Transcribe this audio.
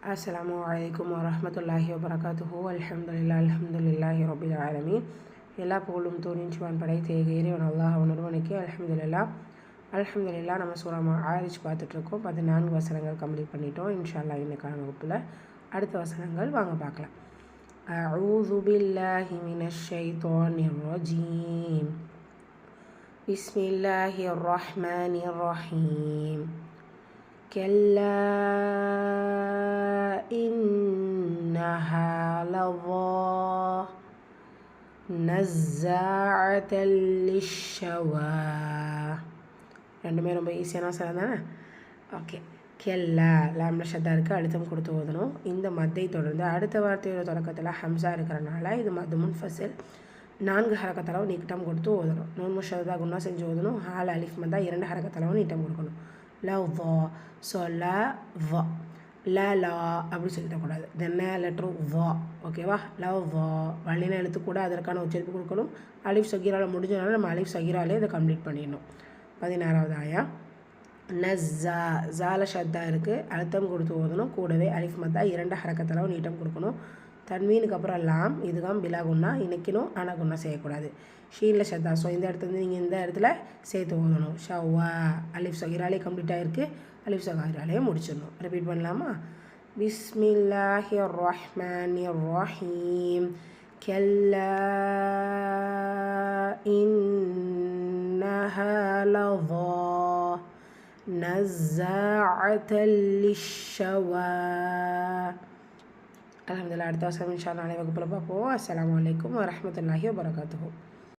அஸ்ஸலாமு அலைக்கும் வரஹமத்துல்லாஹி வபரகாத்துஹு அல்ஹம்துலில்லா அல்ஹம்துலில்லாஹி ரபில் ஆலமீன் எல்லா புகழும் தோனிச்சுவான் படை தேக இறைவன் அல்லாஹ் ஒருவனுக்கு அல்ஹம்துலில்லா அல்ஹம்துலில்லா நம்ம சூறாமா ஆரிச்சு பார்த்துட்ருக்கோம் பதினான்கு வசனங்கள் கம்ப்ளீட் பண்ணிட்டோம் இன்ஷால்லா இன்னைக்கான வகுப்பில் அடுத்த வசனங்கள் வாங்க பார்க்கலாம் أعوذ بالله من الشيطان الرجيم بسم الله الرحمن الرحيم كلا إنها لظى نزاعة للشوى ரெண்டுமே ரொம்ப ஈஸியான வசனம் தானே ஓகே கெல்லா லாம்ல ஷத்தா இருக்குது அழுத்தம் கொடுத்து ஓதணும் இந்த மத்தை தொடர்ந்து அடுத்த வார்த்தையோட தொடக்கத்தில் ஹம்சா இருக்கிறனால இது மது முன்ஃபசில் நான்கு ஹரக்கத்தளவு நீட்டம் கொடுத்து ஓதணும் நூன் முஷதா குணா செஞ்சு ஓதணும் ஹால் அலிஃப் மந்தா இரண்டு ஹரக்கத்தளவு நீட்டம் கொடுக்கணும் ல வ ஸோ ல வ ல லா அப்படின்னு சொல்லிடக்கூடாது தென்ன லெட்ரு வா ஓகேவா? ல வா. வள்ளின எழுத்து கூட அதற்கான உச்சரிப்பு கொடுக்கணும். அலிஃப் சகீரால் முடிஞ்சனால நம்ம அலிஃப் சகீராலே இதை கம்ப்ளீட் பண்ணிடணும். பதினாறாவது ஆயா. நஸ்ஸா ஜால ஷத்தா இருக்குது அழுத்தம் கொடுத்து ஓதணும். கூடவே அலிஃப் மத்தா இரண்டு ஹரக்கத்தளவு நீட்டம் கொடுக்கணும். தன்மீனுக்கு அப்புறம் லாம். இதுதான் பிலா குன்னா இணைக்கணும் ஆனால் குன்னா செய்யக்கூடாது. ஷீனில் ஷத்தா. ஸோ இந்த இடத்துல நீங்கள் இந்த இடத்துல சேர்த்து ஓதணும். ஷவ்வா அலிஃப் சகிராலே கம்ப்ளீட் ஆகிருக்கு அலிஃப் சகாராலே முடிச்சிடணும் ரிப்பீட் பண்ணலாமா பிஸ்மில்லாஹி ரஹ்மானி ரஹீம் كلا إنها لظى نزاعة للشوى அலமதுல்லா அடுத்த வருஷம் இன்ஷா நாளை வகுப்பில் பார்ப்போம் அஸ்லாம் வலைக்கம் வரமத்துல்லாஹி வபரகாத்துஹூ